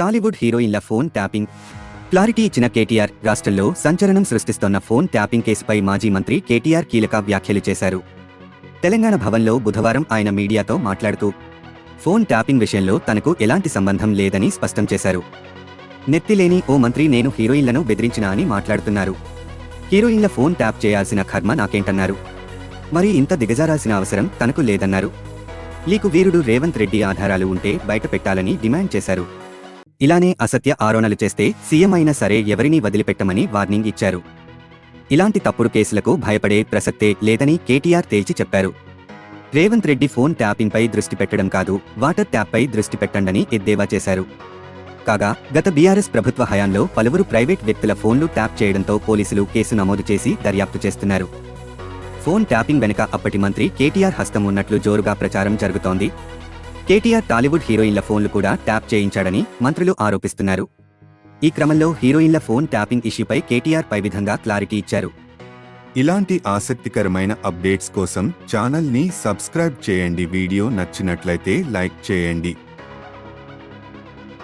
టాలీవుడ్ హీరోయిన్ల phone tapping. Clarity ఇచ్చిన కేటీఆర్ రాష్ట్రంలో సంచలనం సృష్టిస్తోన్న ఫోన్ ట్యాపింగ్ కేసుపై మాజీ మంత్రి కేటీఆర్ కీలక వ్యాఖ్యలు చేశారు. తెలంగాణ భవన్లో బుధవారం ఆయన మీడియాతో మాట్లాడుతూ ఫోన్ ట్యాపింగ్ విషయంలో తనకు ఎలాంటి సంబంధం లేదని స్పష్టం చేశారు. నెత్తిలేని ఓ మంత్రి నేను హీరోయిన్లను బెదిరించినా అని మాట్లాడుతున్నారు. హీరోయిన్ల ఫోన్ ట్యాప్ చేయాల్సిన కర్మ నాకేంటన్నారు? మరి ఇంత దిగజారాల్సిన అవసరం తనకు లేదన్నారు. లీకు వీరుడు రేవంత్ రెడ్డి ఆధారాలు ఉంటే బయట పెట్టాలని డిమాండ్ చేశారు. ఇలానే అసత్య ఆరోణలు చేస్తే సీఎం అయినా సరే ఎవరినీ వదిలిపెట్టమని వార్నింగ్ ఇచ్చారు. ఇలాంటి తప్పుడు కేసులకు భయపడే ప్రసక్తే లేదని కేటీఆర్ తేల్చి చెప్పారు. రేవంత్ రెడ్డి ఫోన్ ట్యాపింగ్పై దృష్టి పెట్టడం కాదు వాటర్ ట్యాప్పై దృష్టి పెట్టండని ఎద్దేవా చేశారు. కాగా గత బీఆర్ఎస్ ప్రభుత్వ హయాంలో పలువురు ప్రైవేట్ వ్యక్తుల ఫోన్లు ట్యాప్ చేయడంతో పోలీసులు కేసు నమోదు చేసి దర్యాప్తు చేస్తున్నారు. ఫోన్ ట్యాపింగ్ వెనుక అప్పటి మంత్రి కేటీఆర్ హస్తం ఉన్నట్లు జోరుగా ప్రచారం జరుగుతోంది. కేటీఆర్ టాలీవుడ్ హీరోయిన్ల ఫోన్లు కూడా ట్యాప్ చేయించాడని మంత్రులు ఆరోపిస్తున్నారు. ఈ క్రమంలో హీరోయిన్ల ఫోన్ ట్యాపింగ్ ఇష్యూపై కేటీఆర్ పై విధంగా క్లారిటీ ఇచ్చారు. ఇలాంటి ఆసక్తికరమైన అప్డేట్స్ కోసం ఛానల్ని సబ్స్క్రైబ్ చేయండి. వీడియో నచ్చినట్లయితే లైక్ చేయండి.